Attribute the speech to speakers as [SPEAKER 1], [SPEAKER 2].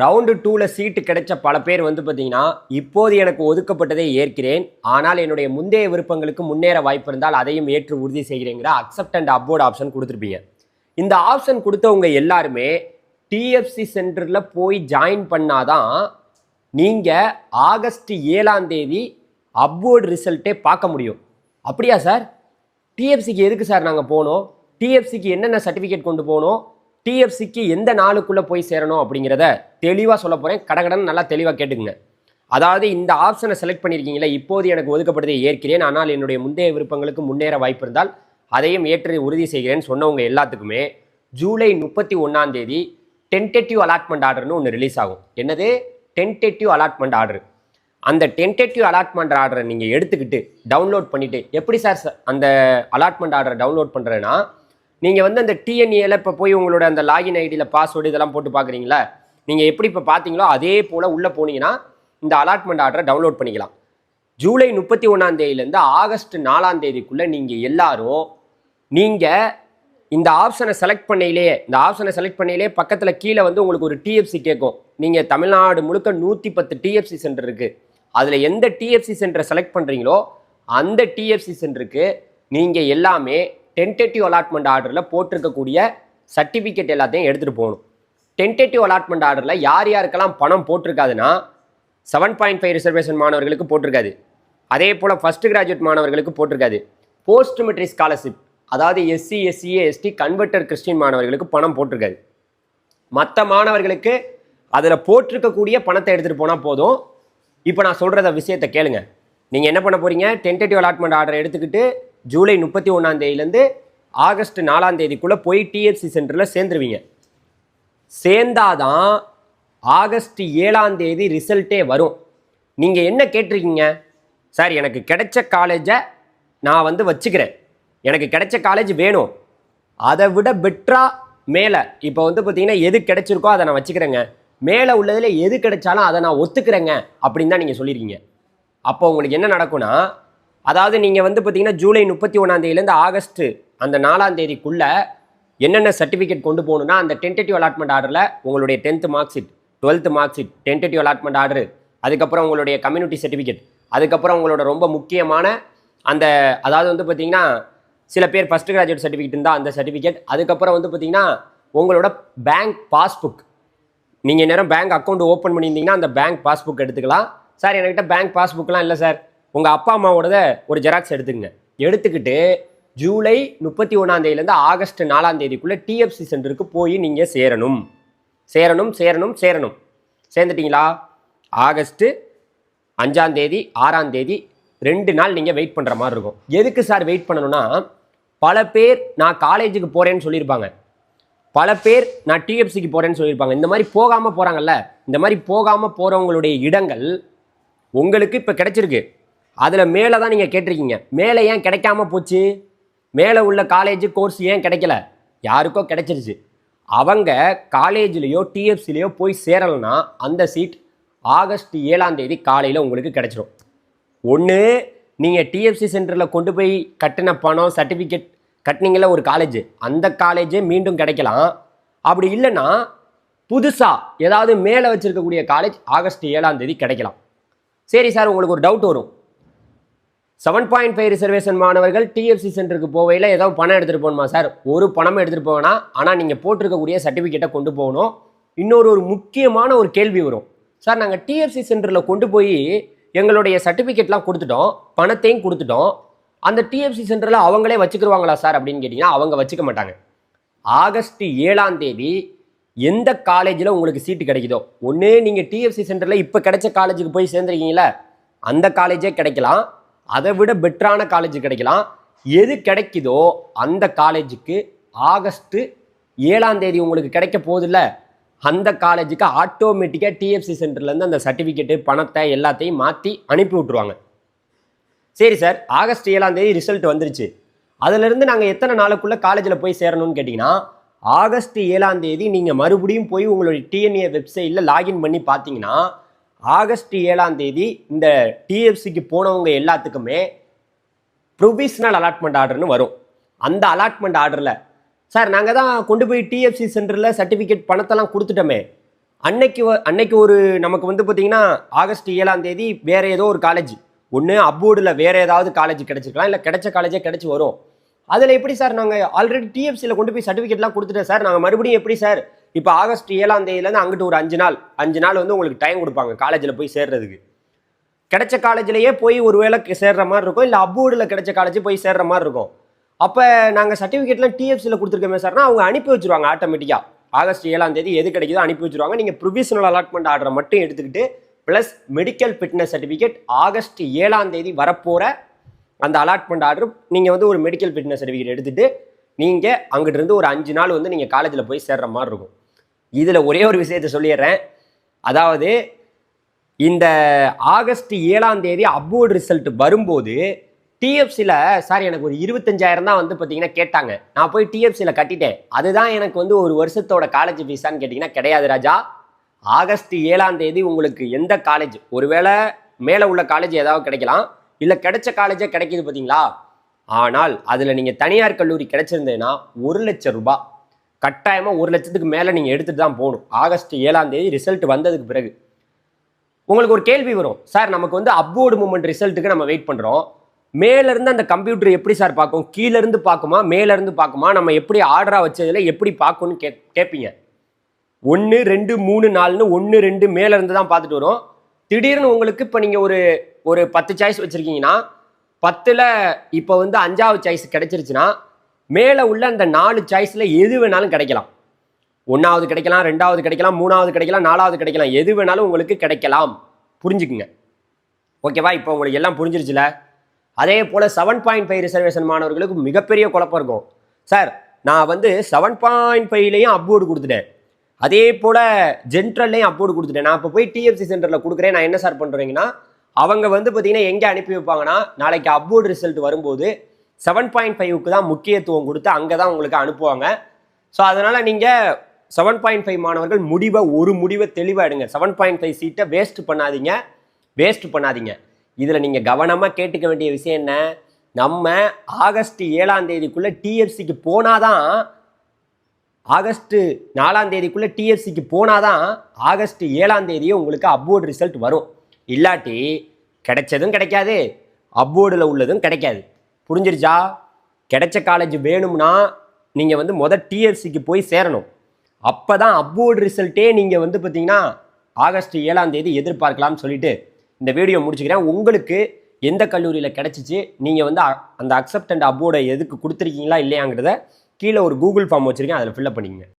[SPEAKER 1] Round டூவில் சீட்டு கிடைச்ச பல பேர் வந்து பார்த்தீங்கன்னா இப்போது எனக்கு ஒதுக்கப்பட்டதை ஏற்கிறேன். ஆனால் என்னுடைய முந்தைய விருப்பங்களுக்கு முன்னேற வாய்ப்பு இருந்தால் அதையும் ஏற்று உறுதி செய்கிறேங்கிற அக்செப்ட் அண்ட் அப்வோர்ட் ஆப்ஷன் கொடுத்துருப்பீங்க. இந்த ஆப்ஷன் கொடுத்தவங்க எல்லாருமே டிஎஃப்சி சென்டரில் போய் ஜாயின் பண்ணாதான் நீங்கள் ஆகஸ்ட் ஏழாம் தேதி அப்வோர்டு ரிசல்ட்டே பார்க்க முடியும். அப்படியா சார்? டிஎஃப்சிக்கு எதுக்கு சார் நாங்கள் போனோம்? டிஎஃப்சிக்கு என்னென்ன சர்டிஃபிகேட் கொண்டு போகணும் டிஎஃப்சிக்கு எந்த நாளுக்குள்ளே போய் சேரணும் அப்படிங்கிறத தெளிவாக சொல்ல போகிறேன் கடகடன் நல்லா தெளிவாக கேட்டுக்குங்க. அதாவது இந்த ஆப்ஷனை செலக்ட் பண்ணியிருக்கீங்களே இப்போது எனக்கு ஒதுக்கப்படுவதை ஏற்கிறேன். ஆனால் என்னுடைய முந்தைய விருப்பங்களுக்கு முன்னேற வாய்ப்பு இருந்தால் அதையும் ஏற்று உறுதி செய்கிறேன்னு சொன்னவங்க எல்லாத்துக்குமே. ஜூலை முப்பத்தி ஒன்றாம் தேதி டென்டேட்டிவ் அலாட்மெண்ட் ஆர்டர்னு ஒன்று ரிலீஸ் ஆகும். என்னது? டென்டேட்டிவ் அலாட்மெண்ட் ஆர்டர் அந்த டென்டேட்டிவ் அலாட்மெண்ட் ஆர்டரை நீங்கள் எடுத்துக்கிட்டு டவுன்லோட் பண்ணிவிட்டு எப்படி சார் ச- அந்த அலாட்மெண்ட் ஆர்டரை டவுன்லோட் பண்ணுறேன்னா நீங்கள் வந்து அந்த டிஎன்ஏல இப்போ போய் உங்களோட அந்த லாகின் ஐடியில் பாஸ்வேர்டு இதெல்லாம் போட்டு பார்க்குறீங்களா நீங்கள் எப்படி இப்போ பார்த்தீங்களோ அதே போல் உள்ளே போனீங்கன்னா இந்த அலாட்மெண்ட் ஆர்டரை டவுன்லோட் பண்ணிக்கலாம். ஜூலை முப்பத்தி ஒன்றாம் தேதியிலேருந்து ஆகஸ்ட் நாலாம் தேதிக்குள்ளே நீங்கள் எல்லாரும் நீங்கள் இந்த ஆப்ஷனை செலக்ட் பண்ணையிலே இந்த ஆப்ஷனை செலக்ட் பண்ணையிலே பக்கத்தில் கீழே வந்து உங்களுக்கு ஒரு டிஎஃப்சி கேட்கும். நீங்கள் தமிழ்நாடு முழுக்க நூற்றி பத்து டிஎஃப்சி சென்டர் இருக்குது அதில் எந்த டிஎஃப்சி சென்டரை செலக்ட் பண்ணுறீங்களோ அந்த டிஎஃப்சி சென்டருக்கு நீங்கள் எல்லாமே டென்டேட்டிவ் அலாட்மெண்ட் ஆர்டரில் போட்டிருக்கக்கூடிய சர்டிஃபிகேட் எல்லாத்தையும் எடுத்துகிட்டு போகணும். டென்டேட்டிவ் அலாட்மெண்ட் ஆர்டரில் யார் யாருக்கெல்லாம் பணம் போட்டிருக்காதுன்னா செவன் பாயிண்ட் ஃபைவ் ரிசர்வேஷன் மாணவர்களுக்கு போட்டிருக்காது. அதே போல் ஃபர்ஸ்ட் கிராஜுவேட் மாணவர்களுக்கு போட்டிருக்காது. போஸ்ட் மெட்ரிக் ஸ்காலர்ஷிப் அதாவது SC SCA ST converted Christian மாணவர்களுக்கு பணம் போட்டிருக்காது. மற்ற மாணவர்களுக்கு அதில் போட்டிருக்கக்கூடிய பணத்தை எடுத்துகிட்டு போனால் போதும். இப்போ நான் சொல்கிறத விஷயத்தை கேளுங்க. நீங்கள் என்ன பண்ண போகிறீங்க டென்டேட்டிவ் அலாட்மெண்ட் ஆர்டர் எடுத்துக்கிட்டு ஜூலை முப்பத்தி ஒன்றாம் தேதியிலேருந்து ஆகஸ்ட் நாலாம் தேதிக்குள்ளே போய் டிஎஃப்சி சென்டரில் சேர்ந்துருவீங்க. சேர்ந்தாதான் ஆகஸ்ட் ஏழாம் தேதி ரிசல்ட்டே வரும். நீங்கள் என்ன கேட்டிருக்கீங்க? சார் எனக்கு கிடைச்ச காலேஜை நான் வந்து வச்சுக்கிறேன். எனக்கு கிடைச்ச காலேஜ் வேணும். அதை விட பெட்டராக மேலே இப்போ வந்து பார்த்தீங்கன்னா எது கிடைச்சிருக்கோ அதை நான் வச்சுக்கிறேங்க. மேலே உள்ளதில் எது கிடைச்சாலும் அதை நான் ஒத்துக்கிறேங்க அப்படின்னு தான் நீங்கள் சொல்லியிருக்கீங்க அப்போ உங்களுக்கு என்ன நடக்கும்னா அதாவது நீங்கள் வந்து பார்த்தீங்கன்னா ஜூலை முப்பத்தி ஒன்றாந்தேதியிலேருந்து ஆகஸ்ட் அந்த நாலாம் தேதிக்குள்ளே என்னென்ன சர்டிஃபிகேட் கொண்டு போகணும்னா அந்த டென்டேட்டிவ் அலாட்மெண்ட் ஆர்டரில் உங்களுடைய tenth mark sheet twelfth mark sheet tentative allotment order அதுக்கப்புறம் உங்களுடைய கம்யூனிட்டி சர்டிஃபிகேட் அதுக்கப்புறம் உங்களோட ரொம்ப முக்கியமான அந்த அதாவது வந்து பார்த்தீங்கன்னா சில பேர் ஃபஸ்ட் கிராஜுவேட் சர்டிஃபிகேட் இருந்தால் அந்த சர்டிஃபிகேட் அதுக்கப்புறம் வந்து பார்த்தீங்கன்னா உங்களோட பேங்க் பாஸ்புக் நீங்கள் நேரம் பேங்க் அக்கௌண்ட் ஓப்பன் பண்ணியிருந்தீங்கன்னா அந்த பேங்க் பாஸ்புக் எடுத்துக்கலாம். சார் என்கிட்ட பேங்க் பாஸ்புக்கெலாம் இல்லை சார். உங்கள் அப்பா அம்மாவோடத ஒரு ஜெராக்ஸ் எடுத்துக்கங்க. எடுத்துக்கிட்டு ஜூலை முப்பத்தி ஒன்றாந்தேதியிலேருந்து ஆகஸ்ட் நாலாம் தேதிக்குள்ளே டிஎஃப்சி சென்டருக்கு போய் நீங்கள் சேரணும். சேரணும் சேரணும் சேரணும். சேர்ந்துட்டிங்களா? ஆகஸ்ட்டு அஞ்சாம் தேதி ஆறாம் தேதி ரெண்டு நாள் நீங்கள் வெயிட் பண்ணுற மாதிரி இருக்கும். எதுக்கு சார் வெயிட் பண்ணணும்னா பல பேர் நான் காலேஜுக்கு போகிறேன்னு சொல்லியிருப்பாங்க. பல பேர் நான் டிஎஃப்சிக்கு போகிறேன்னு சொல்லியிருப்பாங்க. இந்த மாதிரி போகாமல் போகிறாங்கல்ல இந்த மாதிரி போகாமல் போகிறவங்களுடைய இடங்கள் உங்களுக்கு இப்போ கிடச்சிருக்கு. அதில் மேலே தான் நீங்கள் கேட்டிருக்கீங்க. மேலே ஏன் கிடைக்காம போச்சு? மேலே உள்ள காலேஜ் கோர்ஸ் ஏன் கிடைக்கல? யாருக்கோ கிடைச்சிருச்சு. அவங்க காலேஜ்லேயோ டிஎஃப்சிலேயோ போய் சேரலைன்னா அந்த சீட் ஆகஸ்ட் ஏழாம் தேதி காலையில் உங்களுக்கு கிடைச்சிரும். ஒன்று நீங்கள் டிஎஃப்சி சென்டரில் கொண்டு போய் கட்டின பணம் சர்டிஃபிகேட் கட்டினீங்கள ஒரு காலேஜ் அந்த காலேஜே மீண்டும் கிடைக்கலாம். அப்படி இல்லைன்னா புதுசாக ஏதாவது மேலே வச்சுருக்கக்கூடிய காலேஜ் ஆகஸ்ட் ஏழாம் தேதி கிடைக்கலாம். சரி சார் உங்களுக்கு ஒரு டவுட் வரும். செவன் பாயிண்ட் ஃபைவ் ரிசர்வேஷன் மாணவர்கள் டிஎஃப்சி சென்டருக்கு போவையில் ஏதாவது பணம் எடுத்துகிட்டு போகணுமா சார்? ஒரு பணமும் எடுத்துகிட்டு போவேனா ஆனால் நீங்கள் போட்டிருக்கக்கூடிய சர்டிஃபிகேட்டை கொண்டு போகணும். இன்னொரு ஒரு முக்கியமான ஒரு கேள்வி வரும். சார் நாங்கள் டிஎஃப்சி சென்டரில் கொண்டு போய் எங்களுடைய சர்டிஃபிகேட்லாம் கொடுத்துட்டோம். பணத்தையும் கொடுத்துட்டோம். அந்த டிஎஃப்சி சென்டரில் அவங்களே வச்சுக்கிருவாங்களா சார் அப்படின்னு கேட்டிங்கன்னா அவங்க வச்சுக்க மாட்டாங்க. ஆகஸ்ட் ஏழாம் தேதி எந்த காலேஜில் உங்களுக்கு சீட்டு கிடைக்குதோ? ஒன்று நீங்கள் டிஎஃப்சி சென்டரில் இப்போ கிடைச்ச காலேஜுக்கு போய் சேர்ந்துருக்கீங்களா அந்த காலேஜே கிடைக்கலாம். அதை விட பெட்டரான காலேஜ் கிடைக்கலாம். எது கிடைக்குதோ அந்த காலேஜுக்கு ஆகஸ்ட்டு ஏழாம் தேதி உங்களுக்கு கிடைக்க போகுதுல்ல. அந்த காலேஜுக்கு ஆட்டோமேட்டிக்காக டிஎஃப்சி சென்டர்லேருந்து அந்த சர்டிஃபிகேட்டு பணத்தை எல்லாத்தையும் மாற்றி அனுப்பி விட்ருவாங்க சரி சார் ஆகஸ்ட் ஏழாம் தேதி ரிசல்ட் வந்துருச்சு. அதிலிருந்து நாங்கள் எத்தனை நாளுக்குள்ளே காலேஜில் போய் சேரணும்னு கேட்டிங்கன்னா ஆகஸ்ட் ஏழாம் தேதி நீங்கள் மறுபடியும் போய் உங்களுடைய டிஎன்ஏ வெப்சைட்டில் லாகின் பண்ணி பார்த்தீங்கன்னா ஆகஸ்ட் ஏழாம் தேதி இந்த டிஎஃப்சிக்கு போனவங்க எல்லாத்துக்குமே ப்ரொவிஷனல் அலாட்மெண்ட் ஆர்டர்னு வரும். அந்த அலாட்மெண்ட் ஆர்டரில் சார் நாங்கள் தான் கொண்டு போய் டிஎஃப்சி சென்டரில் சர்டிஃபிகேட் பணத்தெல்லாம் கொடுத்துட்டோமே. அன்னைக்கு வ- அன்னைக்கு ஒரு நமக்கு வந்து பார்த்தீங்கன்னா ஆகஸ்ட் ஏழாம் தேதி வேறு ஏதோ ஒரு காலேஜ் ஒன்று அப்போர்டில் வேறு ஏதாவது காலேஜ் கிடச்சிருக்கலாம். இல்லை கிடைச்ச காலேஜே கிடச்சி வரும். அதில் எப்படி சார் நாங்கள் ஆல்ரெடி டிஎஃப்சியில் கொண்டு போய் சர்டிஃபிகேட்லாம் கொடுத்துட்டேன் சார் நாங்கள் மறுபடியும் எப்படி சார் இப்போ ஆகஸ்ட் ஏழாம் தேதியிலேருந்து அங்கிட்டு ஒரு அஞ்சு நாள் அஞ்சு நாள் வந்து உங்களுக்கு டைம் கொடுப்பாங்க காலேஜில் போய் சேர்றதுக்கு. கிடைச்ச காலேஜ்லேயே போய் ஒரு வேளை சேர்ற மாதிரி இருக்கும் இல்லை அப்வோர்டில் கிடைச்ச காலேஜ் போய் சேர்ற மாதிரி இருக்கும். அப்போ நாங்கள் சர்டிஃபிகேட்லாம் டிஎஃப்சியில் கொடுத்துருக்கோமே சார்னா அவங்க அனுப்பி வச்சுருவாங்க ஆட்டோமேட்டிக்காக ஆகஸ்ட் ஏழாம் தேதி எது கிடைக்குதோ அனுப்பி வச்சுருவாங்க. நீங்கள் ப்ரொவிஷனல் அலாட்மெண்ட் ஆர்டரை மட்டும் எடுத்துக்கிட்டு plus medical fitness certificate August ஏழாம் தேதி வரப்போகிற அந்த அலாட்மெண்ட் ஆர்டர் நீங்கள் வந்து ஒரு மெடிக்கல் ஃபிட்னஸ் சர்டிஃபிகேட் எடுத்துகிட்டு நீங்கள் அங்கிட்டு இருந்து ஒரு அஞ்சு நாள் வந்து நீங்கள் காலேஜில் போய் சேர்ற மாதிரி இருக்கும். இதில் ஒரே ஒரு விஷயத்தை சொல்லிடுறேன். அதாவது இந்த ஆகஸ்ட் ஏழாம் தேதி அப்வோர்டு ரிசல்ட் வரும்போது டிஎஃப்சியில் சார் எனக்கு ஒரு இருபத்தஞ்சாயிரம் தான் வந்து பார்த்தீங்கன்னா கேட்டாங்க. நான் போய் டிஎஃப்சியில் கட்டிட்டேன். அதுதான் எனக்கு வந்து ஒரு வருஷத்தோட காலேஜ் ஃபீஸான்னு கேட்டிங்கன்னா கிடையாது ராஜா. ஆகஸ்ட் ஏழாம் தேதி உங்களுக்கு எந்த காலேஜ் ஒருவேளை மேலே உள்ள காலேஜ் ஏதாவது கிடைக்கலாம். இல்லை கிடைச்ச காலேஜே கிடைக்குது பார்த்தீங்களா ஆனால் அதில் நீங்கள் தனியார் கல்லூரி கிடைச்சிருந்தேன்னா ஒரு லட்சம் ரூபாய். கட்டாயமாக ஒரு லட்சத்துக்கு மேலே நீங்கள் எடுத்துகிட்டு தான் போகணும். ஆகஸ்ட் ஏழாம் தேதி ரிசல்ட் வந்ததுக்கு பிறகு. உங்களுக்கு ஒரு கேள்வி வரும். சார் நமக்கு வந்து அப்வோர்டு மூமெண்ட் ரிசல்ட்டுக்கு நம்ம வெயிட் பண்ணுறோம் மேலேருந்து அந்த கம்ப்யூட்டர் எப்படி சார் பார்க்கும்? கீழேருந்து பார்க்குமா? மேலேருந்து பார்க்குமா? நம்ம எப்படி ஆர்டராக வச்சதில் எப்படி பார்க்கும்னு கே கேட்பீங்க ஒன்று ரெண்டு மூணு நாலுன்னு ஒன்று ரெண்டு மேலேருந்து தான் பார்த்துட்டு வரும். திடீர்னு உங்களுக்கு இப்போ நீங்கள் ஒரு ஒரு பத்து சாய்ஸ் வச்சுருக்கீங்கன்னா பத்தில் இப்போ வந்து அஞ்சாவது சாய்ஸ் கிடச்சிருச்சுன்னா மேலே உள்ள அந்த நாலு சாய்ஸில் எது வேணாலும் கிடைக்கலாம். ஒன்றாவது கிடைக்கலாம் ரெண்டாவது கிடைக்கலாம் மூணாவது கிடைக்கலாம் நாலாவது கிடைக்கலாம். எது வேணாலும் உங்களுக்கு கிடைக்கலாம். புரிஞ்சுக்குங்க. ஓகேவா? இப்போ உங்களுக்கு எல்லாம் புரிஞ்சிருச்சுல? அதே போல் செவன் பாயிண்ட் ஃபைவ் ரிசர்வேஷன் மாணவர்களுக்கு மிகப்பெரிய குழப்பம் இருக்கும். சார் நான் வந்து செவன் பாயிண்ட் ஃபைவ்லேயும் அப்வோர்டு கொடுத்துட்டேன். அதே போல் ஜென்ட்ரல்லையும் அப்வோர்டு கொடுத்துட்டேன். நான் இப்போ போய் டிஎஃப்சி சென்டரில் கொடுக்குறேன். நான் என்ன சார் பண்ணுறீங்கன்னா அவங்க வந்து பார்த்தீங்கன்னா எங்கே அனுப்பி வைப்பாங்கன்னா நாளைக்கு அப்வோர்டு ரிசல்ட் வரும்போது செவன் பாயிண்ட் ஃபைவுக்கு தான் முக்கியத்துவம் கொடுத்து அங்கே தான் உங்களுக்கு அனுப்புவாங்க. ஸோ அதனால் நீங்கள் செவன் பாயிண்ட் ஃபைவ் மாணவர்கள் முடிவை ஒரு முடிவை தெளிவாக எடுங்க. செவன் பாயிண்ட் ஃபைவ் சீட்டை வேஸ்ட் பண்ணாதீங்க. வேஸ்ட் பண்ணாதீங்க. இதில் நீங்கள் கவனமாக கேட்டுக்க வேண்டிய விஷயம் என்ன? நம்ம ஆகஸ்ட் ஏழாம் தேதிக்குள்ளே டிஎஃப்சிக்கு போனாதான் ஆகஸ்ட்டு நாலாம் தேதிக்குள்ளே டிஎஃப்சிக்கு போனாதான் ஆகஸ்ட் ஏழாம் தேதியே உங்களுக்கு அப்போர்டு ரிசல்ட் வரும். இல்லாட்டி கிடைச்சதும் கிடைக்காது அப்போர்டில் உள்ளதும் கிடைக்காது. புரிஞ்சிருச்சா? கிடைச்ச காலேஜ் வேணும்னா நீங்கள் வந்து மொதல் டிஎஃப்சிக்கு போய் சேரணும். அப்போ தான் அப்போர்டு ரிசல்ட்டே நீங்கள் வந்து பார்த்தீங்கன்னா ஆகஸ்ட் ஏழாம் தேதி எதிர்பார்க்கலாம்னு சொல்லிட்டு இந்த வீடியோ முடிச்சுக்கிறேன். உங்களுக்கு எந்த கல்லூரியில் கிடச்சிச்சு நீங்கள் வந்து அ- அந்த அக்செப்டன்ட் அப்போர்டை எதுக்கு கொடுத்துருக்கீங்களா இல்லையாங்கிறத கீழே ஒரு கூகுள் ஃபார்ம் வச்சுருக்கேன். அதில் ஃபில்அப் பண்ணிக்கங்க.